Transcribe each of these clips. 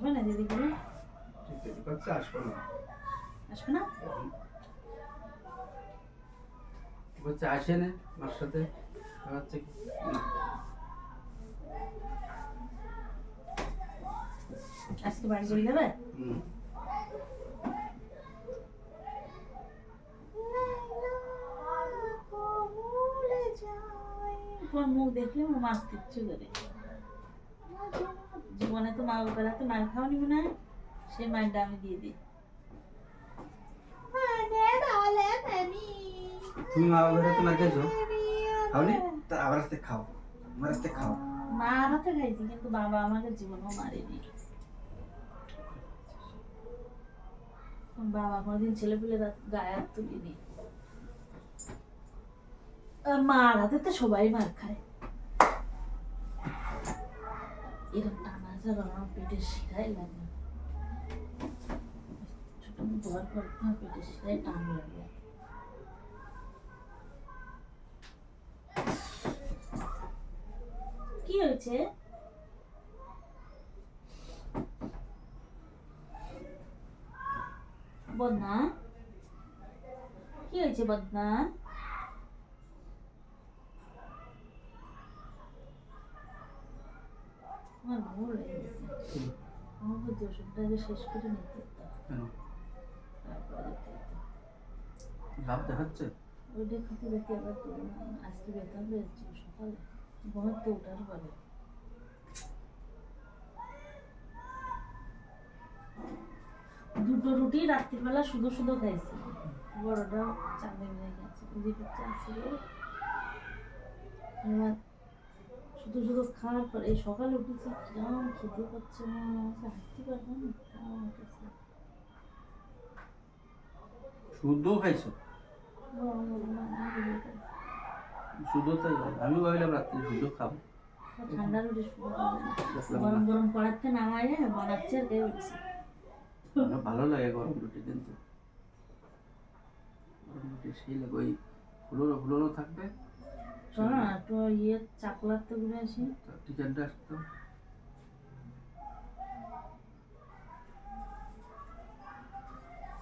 দিদি করে ঠিক আছে আসব না। আসবে না? বলছে আসে না আমার সাথে। হচ্ছে না। আজকে বাড়ি চলে যাবে? তোমার মুখ দেখলে আমার মাছ কিচ্ছু করে জীবনে তো মা বাবার হাতে মার খাওয়ানি মনে হয় সেই মায়েরটা আমি দিয়ে দিই। তুমি মা বাবার হাতে মার খেয়েছো? খাওনি? তা আবার হাতে খাও। আমার হাতে খাও। মার হাতে খাইছি কিন্তু বাবা আমাকে জীবনেও মারেনি। বাবা কোনোদিন ছেলে পেলে গায়ে হাত তুলিনি। আর মার হাতে তো সবাই মার খায়। এরকম যাবে আমার পেটের শিরাই লাগে। ছোট শিরাই টান লাগে। কি হয়েছে? বদনা? কি হয়েছে বদনা? আমার ভুল হয়ে গেছে হুম। আমার বুদ্ধি শেষ করে নিতে হতো। কেন? তারপরে দেখতে হতো। লাভ দেখাচ্ছে? ওইটা খেতে দেখতে আবার আজকে বেতন পেয়েছি সকালে। ঘুমাতে ওঠার পরে। দুটো রুটি রাত্রিবেলা শুধু শুধু খাইছি। বড়টা চাঁদে মিলে গেছে। দুটো চা ছিল এবার শুধু শুধু খাওয়ার পরে এই সকালে উঠেছি কেমন খেতে পাচ্ছে না আমাকে হাঁটতে পারব না কেমন উঠেছে শুদ্ধ খাইছো? শুদ্ধ তাই আমি ভাবিলাম রাত্রে শুদ্ধ খাব। ঠান্ডা রুটি না। গরম না। গরম কড়াইতে নামাই বানাচ্ছে আর ভালো লাগে গরম রুটি কিন্তু গরম রুটি সেই লাগে ওই ফুলোনো ফুলোনো থাকবে। চলো না একটু ইয়ে চাকলার তো ঘুরে আসি চিকেনটা আসতো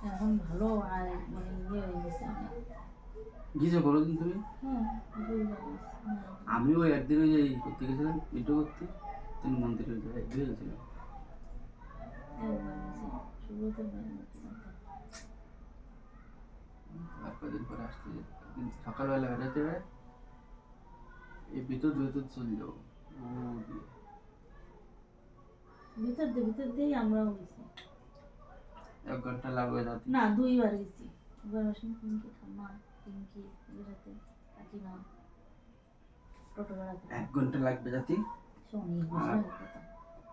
এখন ভালো আর মানে ইয়ে হয়ে গেছে গিয়েছো কোনোদিন তুমি হ্যাঁ বুঝতে পারছি। আমি ওই একদিন ওই যে করতে গেছিলাম ভিডিও করতে তিন মন্দিরে যাই গিয়েছিলাম একবার গেছি। শুরুতে বাইরে যেতে পারতাম। আর কদিন পরে আসতে সকালবেলা বেড়াতে বেড়ে এই ভিতর ভিতর চলে যাব। ও দিয়ে। ভিতর দিয়ে ভিতর দিয়েই আমরাও গেছি এক ঘণ্টা লাগবে যাতে না দুইবার গেছি। এবার আসেন পিঙ্কি ঠাম্মা পিঙ্কি বেড়াতে কাকিমা টোটো বেড়াতে। এক ঘণ্টা লাগবে যাতে।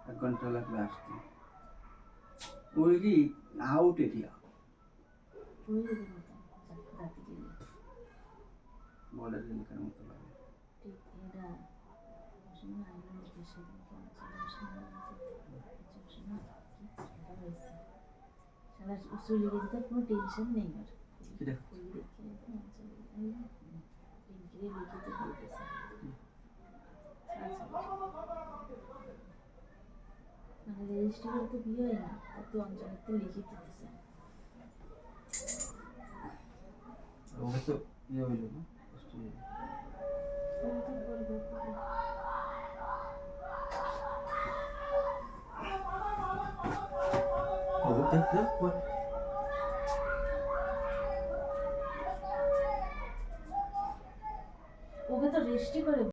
এক ঘণ্টা লাগবে আসতে। ওই কি আউট এরিয়া রাতে গেলে। এলাকার মতো লাগে ঠিক এটা আসলে আইনের মধ্যে সেদিনকে আমার ছেলে আসে না হয়েছে সারা চলে গেছে কোনো টেনশন নেই আর কি রে? ফুল দেখে এখন চলে আমি পিঙ্কিরে লিখিতে দিতেছে মানে রেজিস্ট্রি করে তো বিয়ে হয় না তো অঞ্চলেতে লিখে দিতেছে ওকে তো ইয়ে হইল না কষ্ট হইল। ও দেখ দেখ পরে। ওকে তো রেস্টই করে